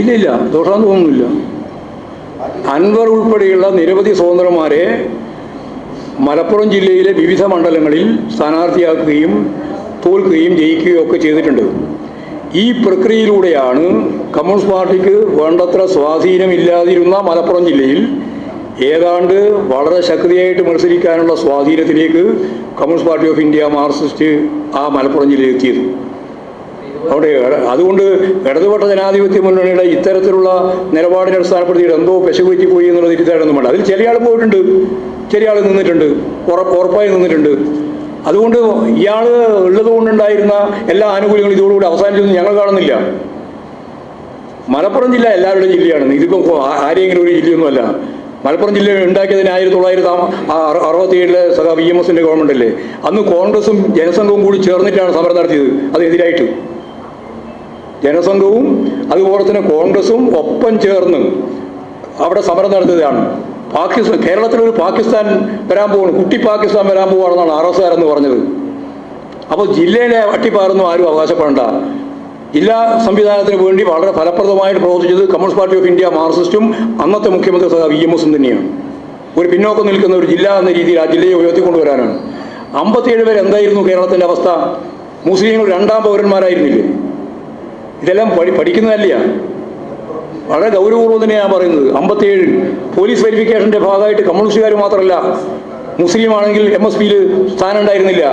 ഇല്ല ഇല്ല ദോഷമാണെന്ന് തോന്നുന്നില്ല. അൻവർ ഉൾപ്പെടെയുള്ള നിരവധി സ്വതന്ത്രന്മാരെ മലപ്പുറം ജില്ലയിലെ വിവിധ മണ്ഡലങ്ങളിൽ സ്ഥാനാർത്ഥിയാക്കുകയും തോൽക്കുകയും ജയിക്കുകയും ഒക്കെ ചെയ്തിട്ടുണ്ട്. ഈ പ്രക്രിയയിലൂടെയാണ് കമ്മ്യൂണിസ്റ്റ് പാർട്ടിക്ക് വേണ്ടത്ര സ്വാധീനമില്ലാതിരുന്ന മലപ്പുറം ജില്ലയിൽ ഏതാണ്ട് വളരെ ശക്തിയായിട്ട് മത്സരിക്കാനുള്ള സ്വാധീനത്തിലേക്ക് communist party of India Marxist ആ മലപ്പുറം ജില്ലയിൽ എത്തിയത്. അവിടെ അതുകൊണ്ട് ഇടതുപക്ഷ ജനാധിപത്യ മുന്നണിയുടെ ഇത്തരത്തിലുള്ള നിലപാടിനെ അടിസ്ഥാനപ്പെടുത്തിയിട്ട് എന്തോ പെശകുറ്റി പോയി എന്നുള്ള തിരിച്ചറിയൊന്നും വേണ്ട. അതിൽ ചെറിയ ആൾ പോയിട്ടുണ്ട്. ചെറിയ ആൾ നിന്നിട്ടുണ്ട്. ഉറപ്പ് ഉറപ്പായി നിന്നിട്ടുണ്ട്. അതുകൊണ്ട് ഇയാൾ ഉള്ളത് കൊണ്ടുണ്ടായിരുന്ന എല്ലാ ആനുകൂല്യങ്ങളും ഇതോടുകൂടി അവസാനിച്ചൊന്നും ഞങ്ങൾ കാണുന്നില്ല. മലപ്പുറം ജില്ല എല്ലാവരുടെയും ജില്ലയാണ്. ഇതിപ്പം ആരെങ്കിലും ഒരു ജില്ലയൊന്നുമല്ല. മലപ്പുറം ജില്ല ഉണ്ടാക്കിയതിന് ആയിരത്തി തൊള്ളായിരത്തി അറുപത്തി ഏഴിലെ വി എം എസിന്റെ ഗവൺമെന്റ് അല്ലേ അന്ന് കോൺഗ്രസും ജനസംഘവും കൂടി ചേർന്നിട്ടാണ് സമരം നടത്തിയത്. അതിനെതിരായിട്ട് ജനസംഘവും അതുപോലെ തന്നെ കോൺഗ്രസും ഒപ്പം ചേർന്ന് അവിടെ സമരം നടത്തിയതാണ്. പാകിസ്ഥാൻ കേരളത്തിലൊരു പാകിസ്ഥാൻ വരാൻ പോവാണ് കുട്ടി പാകിസ്ഥാൻ വരാൻ പോവാണെന്നാണ് ആർ എസ് ആർ എന്ന് പറഞ്ഞത്. അപ്പോൾ ജില്ലയിലെ അട്ടിപ്പാറൊന്നും ആരും അവകാശപ്പെടേണ്ട. ജില്ലാ സംവിധാനത്തിന് വേണ്ടി വളരെ ഫലപ്രദമായിട്ട് പ്രവർത്തിച്ചത് കമ്മ്യൂണിസ്റ്റ് പാർട്ടി ഓഫ് ഇന്ത്യ മാർക്സിസ്റ്റും അന്നത്തെ മുഖ്യമന്ത്രി സഹ വി എം എസും തന്നെയാണ്. ഒരു പിന്നോക്കം നിൽക്കുന്ന ഒരു ജില്ല എന്ന രീതിയിൽ ആ ജില്ലയെ ഉയർത്തിക്കൊണ്ടുവരാനാണ്. അമ്പത്തിയേഴ് പേര് എന്തായിരുന്നു കേരളത്തിന്റെ അവസ്ഥ? മുസ്ലിങ്ങൾ രണ്ടാം പൗരന്മാരായിരുന്നില്ലേ? ഇതെല്ലാം പഠി പഠിക്കുന്നതല്ല വളരെ ഗൗരവപൂർവം തന്നെയാണ് പറയുന്നത്. അമ്പത്തിയേഴ് പോലീസ് വെരിഫിക്കേഷന്റെ ഭാഗമായിട്ട് കമ്മ്യൂണിസ്റ്റുകാർ മാത്രമല്ല മുസ്ലിം ആണെങ്കിൽ എം എസ് പിയിൽ സ്ഥാനം ഉണ്ടായിരുന്നില്ല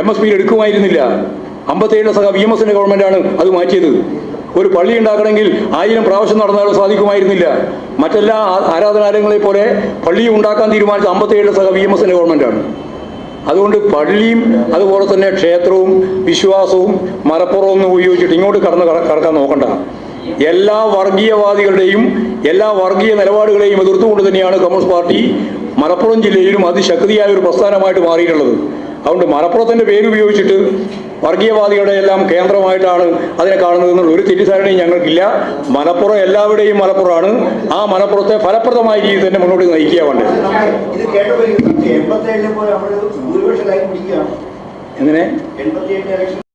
എം എസ് പിയിൽ എടുക്കുമായിരുന്നില്ല. അമ്പത്തിയേഴിലെ സഹ വി എം എസിന്റെ ഗവൺമെന്റാണ് അത് മാറ്റിയത്. ഒരു പള്ളി ഉണ്ടാക്കണമെങ്കിൽ ആയിരം പ്രാവശ്യം നടന്നാലും സാധിക്കുമായിരുന്നില്ല. മറ്റെല്ലാ ആരാധനാലയങ്ങളെ പോലെ പള്ളി ഉണ്ടാക്കാൻ തീരുമാനിച്ച അമ്പത്തിയേഴിലെ സഹ വി എം എസിന്റെ ഗവൺമെന്റാണ് അതുകൊണ്ട് പള്ളിയും അതുപോലെ തന്നെ ക്ഷേത്രവും വിശ്വാസവും മലപ്പുറവും ഒന്നും ഉപയോഗിച്ചിട്ട് ഇങ്ങോട്ട് കടന്ന് കട- കടക്കാൻ നോക്കണ്ട. എല്ലാ വർഗീയവാദികളുടെയും എല്ലാ വർഗീയ നിലപാടുകളെയും എതിർത്തുകൊണ്ട് തന്നെയാണ് കമ്മ്യൂണിസ്റ്റ് പാർട്ടി മലപ്പുറം ജില്ലയിലും അതിശക്തിയായ ഒരു പ്രസ്ഥാനമായിട്ട് മാറിയിട്ടുള്ളത്. അതുകൊണ്ട് മലപ്പുറത്തിന്റെ പേര് ഉപയോഗിച്ചിട്ട് വർഗീയവാദികളുടെ എല്ലാം കേന്ദ്രമായിട്ടാണ് അതിനെ കാണുന്നത് എന്നുള്ള ഒരു തെറ്റിദ്ധാരണയും ഞങ്ങൾക്കില്ല. മലപ്പുറം എല്ലാവരുടെയും മലപ്പുറമാണ്. ആ മലപ്പുറത്തെ ഫലപ്രദമായ രീതിയിൽ തന്നെ മുന്നോട്ട് നയിക്കുക വേണ്ടത്. എങ്ങനെ?